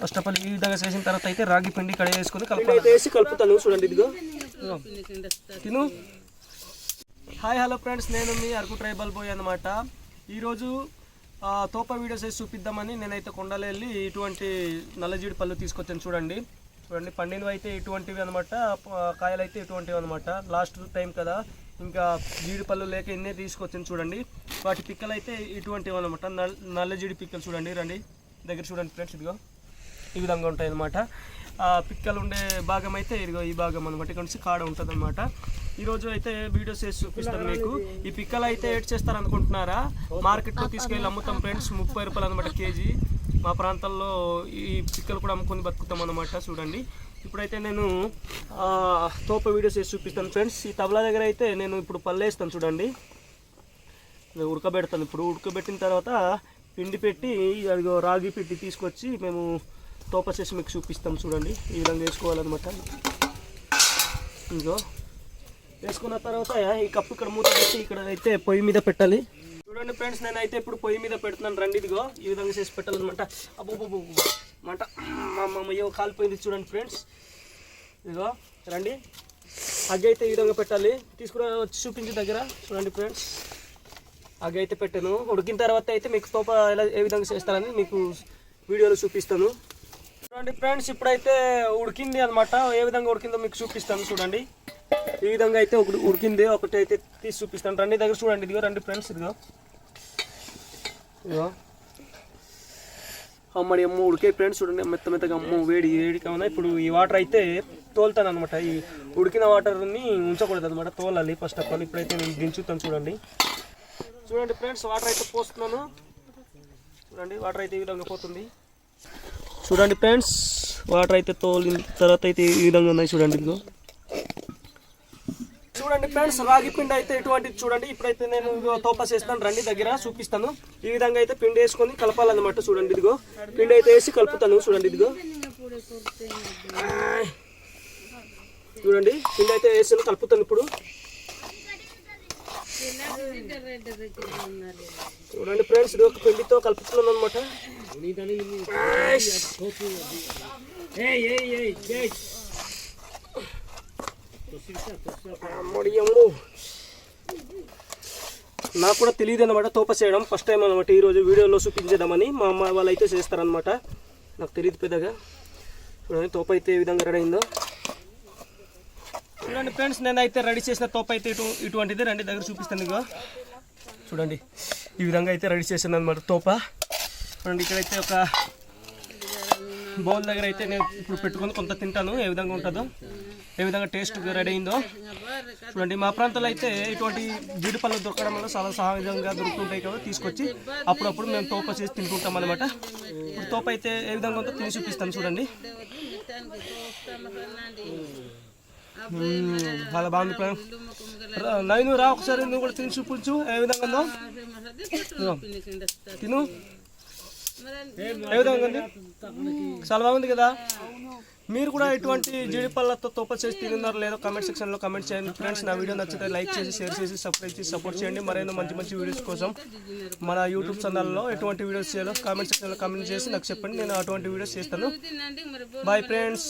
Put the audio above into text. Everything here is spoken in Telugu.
ఫస్ట్ ఆఫ్ ఆల్ ఈ విధంగా చేసిన తర్వాత అయితే రాగి పిండి కడ వేసుకొని కలుపు కలుపుతాను చూడండి ఇదిగో. తిను. Hi hello friends. నేను మీ అరకు ట్రైబల్ బాయ్ అనమాట ఈరోజు తోప వీడియోస్ వేసి చూపిద్దామని నేనైతే కొండలు వెళ్ళి ఇటువంటి నల్లజీడి పళ్ళు తీసుకొచ్చాను చూడండి. చూడండి పండినవి అయితే ఇటువంటివి అనమాట కాయలు అయితే ఇటువంటివి అనమాట లాస్ట్ టైం కదా ఇంకా జీడి పళ్ళు లేక ఇన్నే తీసుకొచ్చాను చూడండి. వాటి పిక్కలు అయితే ఇటువంటివి అనమాట నల్ నల్లజీడి పిక్కలు చూడండి రండి. దగ్గర చూడండి ఫ్రెండ్స్ ఇదిగో. ఈ విధంగా ఉంటాయి అన్నమాట పిక్కలు ఉండే భాగం అయితే ఇదిగో ఈ భాగం అనమాట ఇక్కడ నుంచి కాడ ఉంటుంది అనమాట ఈరోజు అయితే వీడియోస్ చేసి చూపిస్తాను మీకు. ఈ పిక్కలు అయితే ఏడ్ చేస్తారు అనుకుంటున్నారా మార్కెట్లో తీసుకెళ్ళి అమ్ముతాం ఫ్రెండ్స్. ముప్పై రూపాయలు అనమాట కేజీ. మా ప్రాంతాల్లో ఈ పిక్కలు కూడా అమ్ముకొని బతుకుతాం అనమాట చూడండి. ఇప్పుడైతే నేను తోప వీడియోస్ చేసి చూపిస్తాను ఫ్రెండ్స్. ఈ తబలా దగ్గర అయితే నేను ఇప్పుడు పల్లేస్తాను వేస్తాను చూడండి ఉడకబెడతాను. ఇప్పుడు ఉడకబెట్టిన తర్వాత పిండి పెట్టి అదిగో రాగి పిండి తీసుకొచ్చి మేము తోపసేసి మీకు చూపిస్తాం చూడండి. ఈ విధంగా వేసుకోవాలన్నమాట. ఇంకో వేసుకున్న తర్వాత ఈ కప్పు ఇక్కడ మూత పెట్టి ఇక్కడ అయితే పొయ్యి మీద పెట్టాలి. చూడండి ఫ్రెండ్స్ నేను అయితే ఇప్పుడు పొయ్యి మీద పెడుతున్నాను. రండి ఇదిగో. ఈ విధంగా చేసి పెట్టాలన్నమాట. అబ్బో మంట. మా అయ్యో కాలిపోయింది చూడండి ఫ్రెండ్స్. ఇదిగో. రండి. అగ్గి అయితే ఈ విధంగా పెట్టాలి. తీసుకురా వచ్చి చూపించి దగ్గర. చూడండి ఫ్రెండ్స్. అగ్గి అయితే పెట్టాను. ఉడికిన తర్వాత అయితే మీకు తోప ఎలా ఏ విధంగా చేస్తారని మీకు వీడియోలో చూపిస్తాను. చూడండి ఫ్రెండ్స్ ఇప్పుడైతే ఉడికింది అనమాట ఏ విధంగా ఉడికిందో మీకు చూపిస్తాను చూడండి. ఈ విధంగా అయితే ఒకటి ఉడికింది ఒకటి అయితే తీసి చూపిస్తాను. రండి దగ్గర చూడండి ఇదిగో రండి ఫ్రెండ్స్ ఇదిగో. ఇదిగో. అమ్మడి అమ్మ ఉడికే ఫ్రెండ్స్ చూడండి మెత్త మెత్తగా అమ్మ వేడి వేడి కావున ఇప్పుడు ఈ వాటర్ అయితే తోలుతాను అనమాట ఈ ఉడికిన వాటర్ని ఉంచకూడదు అనమాట తోలాలి ఫస్ట్ ఆఫ్ ఆల్. ఇప్పుడైతే నేను దించుతాను చూడండి. చూడండి ఫ్రెండ్స్ వాటర్ అయితే పోస్తున్నాను. చూడండి వాటర్ అయితే ఈ విధంగా పోతుంది. చూడండి ఫ్రెండ్స్ వాటర్ అయితే తోలిన తర్వాత అయితే ఈ విధంగా ఉన్నాయి చూడండి ఇదిగో. చూడండి ఫ్రెండ్స్ రాగి పిండి అయితే ఇటువంటిది చూడండి. ఇప్పుడైతే నేను ఇదిగో వేస్తాను చేస్తాను రండి దగ్గర చూపిస్తాను. ఈ విధంగా అయితే పిండి వేసుకొని కలపాలన్నమాట చూడండి ఇదిగో. పిండి అయితే వేసి కలుపుతాను చూడండి ఇదిగో. చూడండి పిండి అయితే వేసుకొని కలుపుతాను ఇప్పుడు. చూడండి ఫ్రెండ్స్ ఇది ఒక పిండితో కలుపుతున్నాను అనమాట నాకు కూడా తెలియదు అనమాట తోప చేయడం ఫస్ట్ టైం అనమాట ఈరోజు వీడియోలో చూపించేద్దామని మా అమ్మ వాళ్ళు అయితే చేస్తారనమాట నాకు తెలియదు పెద్దగా. చూడండి తోప అయితే ఏ విధంగా రెడీ అయిందో. చూడండి ఫ్రెండ్స్ నేనైతే రెడీ చేసిన తోప అయితే ఇటు ఇటువంటిది. రండి దగ్గర చూపిస్తాను ఇగో చూడండి ఈ విధంగా అయితే రెడీ చేశాను అనమాట తోప. చూడండి ఇక్కడైతే ఒక బౌల్ దగ్గర అయితే నేను ఇప్పుడు పెట్టుకొని కొంత తింటాను. ఏ విధంగా ఉంటుందో ఏ విధంగా టేస్ట్ రెడీ అయిందో. చూడండి మా ప్రాంతంలో అయితే ఇటువంటి జీడిపళ్ళు దొరకడం వల్ల చాలా సహజంగా దొరుకుతుంటాయి కదా తీసుకొచ్చి అప్పుడప్పుడు మేము తోప చేసి తింటుంటాం అనమాట ఇప్పుడు తోప అయితే ఏ విధంగా ఉందో తిని చూపిస్తాను చూడండి. చాలా బాగుంది ఫ్రెండ్. రా- రా ఒకసారి నువ్వు కూడా తిని చూపించు ఏ విధంగా ఉందో తిను ఏ విధంగా ఉంది చాలా బాగుంది కదా మీరు కూడా ఇటువంటి జీడిపల్లతో తోప చేసి తిన్నారు లేదో కమెంట్ సెక్షన్లో కమెంట్ చేయండి ఫ్రెండ్స్ నా వీడియో నచ్చితే లైక్ చేసి షేర్ చేసి సబ్స్క్రైబ్ చేసి సపోర్ట్ చేయండి మరేదో మంచి మంచి వీడియోస్ కోసం మన యూట్యూబ్ ఛానల్లో ఎటువంటి వీడియోస్ చేయాలో కామెంట్ సెక్షన్లో కమెంట్ చేసి నాకు చెప్పండి నేను అటువంటి వీడియోస్ చేస్తాను బాయ్ ఫ్రెండ్స్